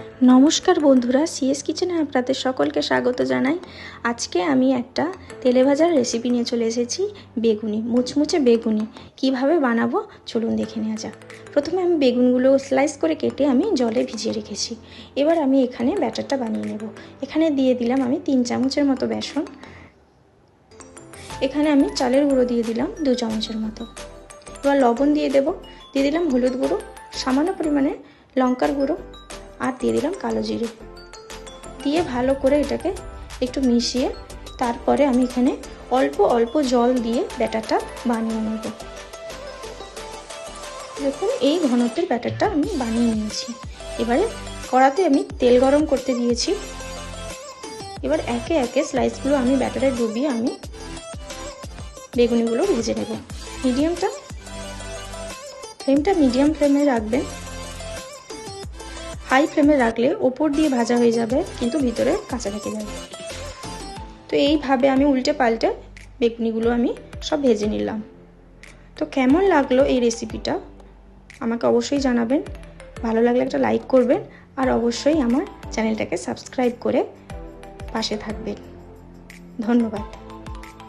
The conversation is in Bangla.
নমস্কার বন্ধুরা সিএস কিচেনে আপনাদের সকলকে স্বাগত জানাই। আজকে আমি একটা তেলে ভাজার রেসিপি নিয়ে চলে এসেছি, বেগুনি, মুচমুচে বেগুনি। কীভাবে বানাবো? চলুন দেখে নেওয়া যাক। প্রথমে আমি বেগুনগুলো স্লাইস করে কেটে আমি জলে ভিজিয়ে রেখেছি। এবার আমি এখানে ব্যাটারটা বানিয়ে নেব। এখানে দিয়ে দিলাম আমি তিন চামচের মতো বেসন। এখানে আমি চালের গুঁড়ো দিয়ে দিলাম দু চামচের মতো। এবার লবণ দিয়ে দেব। দিয়ে দিলাম হলুদ গুঁড়ো, সামান্য পরিমাণে লঙ্কার গুঁড়ো আর দিয়ে দিলাম কালো জিরে। দিয়ে ভালো করে এটাকে একটু মিশিয়ে তারপরে আমি এখানে অল্প অল্প জল দিয়ে ব্যাটারটা বানিয়ে নেব। দেখুন, এই ঘনত্বের ব্যাটারটা আমি বানিয়ে নিয়েছি। এবারে কড়াতে আমি তেল গরম করতে দিয়েছি। এবার একে একে স্লাইসগুলো আমি ব্যাটারে ডুবিয়ে আমি বেগুনিগুলো ভেজে নেব। মিডিয়ামটা, ফ্লেমটা মিডিয়াম ফ্লেমে রাখবেন। হাই ফ্লেমে রাখলে ওপর দিয়ে ভাজা হয়ে যাবে, কিন্তু ভিতরে কাঁচা থেকে যাবে তো এইভাবে আমি উল্টে পাল্টে বেগুনিগুলো আমি সব ভেজে নিলাম। তো কেমন লাগল এই রেসিপিটা? আমাকে অবশ্যই জানাবেন। ভালো লাগলে একটা লাইক করবেন আর অবশ্যই আমার চ্যানেলটাকে সাবস্ক্রাইব করে পাশে থাকবেন। ধন্যবাদ।